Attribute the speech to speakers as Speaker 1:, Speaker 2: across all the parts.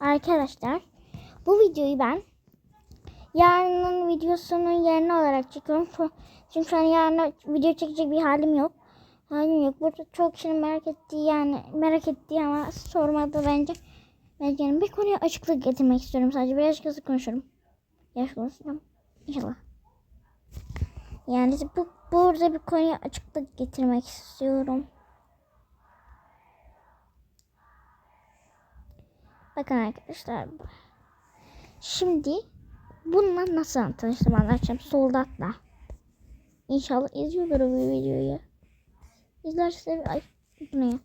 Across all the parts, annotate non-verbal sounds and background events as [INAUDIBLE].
Speaker 1: Arkadaşlar bu videoyu ben yarının videosunun yerine olarak çekiyorum. Çünkü şu an yarın video çekecek bir halim yok. Halim yok. Burada çok kişinin merak ettiği yani merak ettiği ama sormadı bence. Ben yani bir konuya açıklık getirmek istiyorum. Sadece biraz hızlı konuşurum. Yaş konuşacağım. İnşallah. Yani bu burada bir konuya açıklık getirmek istiyorum. Bakın arkadaşlar. Şimdi bununla nasıl tanıştım anlatacağım. Soldatla. İnşallah izliyordur bu videoyu. İzlerse ay bu ne.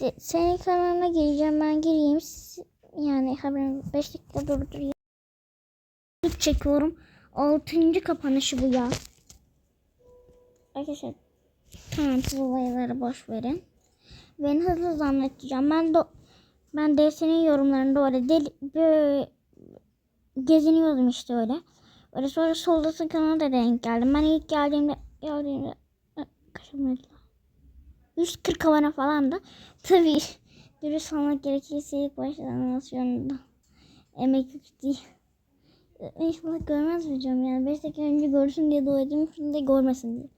Speaker 1: De, senin kanalına gireceğim ben gireyim. Yani haberim 5 dakika durdurayım. Çekiyorum. 6. kapanışı bu ya. Arkadaşlar tamam bu olayları boş verin. Ben hızlı anlatacağım. Ben de ben DS'nin yorumlarında öyle deli, böyle geziniyordum işte öyle. Öyle sonra soldasın kanalına da denk geldim. Ben ilk geldiğimde geldiğimde e, kaçırmadı. 140 abone falan da. [LAUGHS] Tabii dürüst olmak gerekirse ilk başta animasyonda emek yük değil. İnşallah görmez videom yani. 5 dakika önce görsün diye doğdum. Şimdi görmesin diye.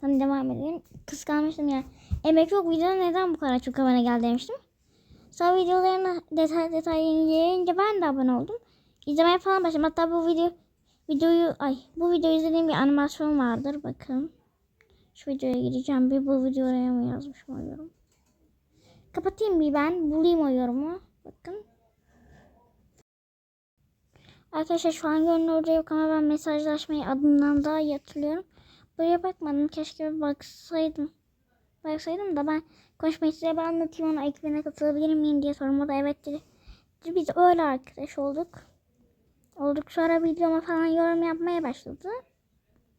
Speaker 1: Tamam devam edelim. Kıskanmıştım yani. Emek yok videoda neden bu kadar çok abone geldi demiştim. Sonra videolarına detay detay inceleyince ben de abone oldum. İzlemeye falan başladım. Hatta bu video videoyu ay bu videoyu izlediğim bir animasyon vardır. Bakın. Şu videoya gireceğim. Bir bu videoya mı yazmışım o yorum. Kapatayım bir ben. Bulayım o yorumu. Bakın. Arkadaşlar şu an görünür orada yok ama ben mesajlaşmayı adından daha iyi hatırlıyorum. Buraya bakmadım. Keşke bir baksaydım. Baksaydım da ben konuşmayı size ben anlatayım ona ekibine katılabilir miyim diye sordum. O da evet dedi. Biz öyle arkadaş olduk. Olduk sonra videoma falan yorum yapmaya başladı.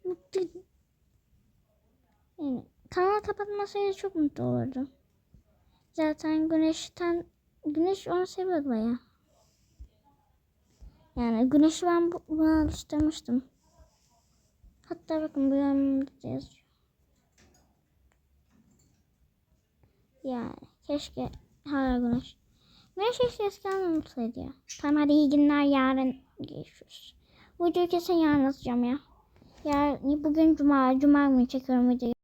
Speaker 1: Mutluydum. Yani kanal kapatmasaydı çok mutlu olurdum. Zaten güneşten güneş onu seviyordu baya. Yani güneşi ben bu- buna alıştırmıştım. Hatta bakın bu yorumda da yazıyor. Yani keşke hala güneş. Güneş eskiden unutsaydı ya. Tamam hadi iyi günler yarın görüşürüz. Videoyu kesin yarın atacağım ya. Yarın, bugün cuma, cuma günü çekiyorum videoyu.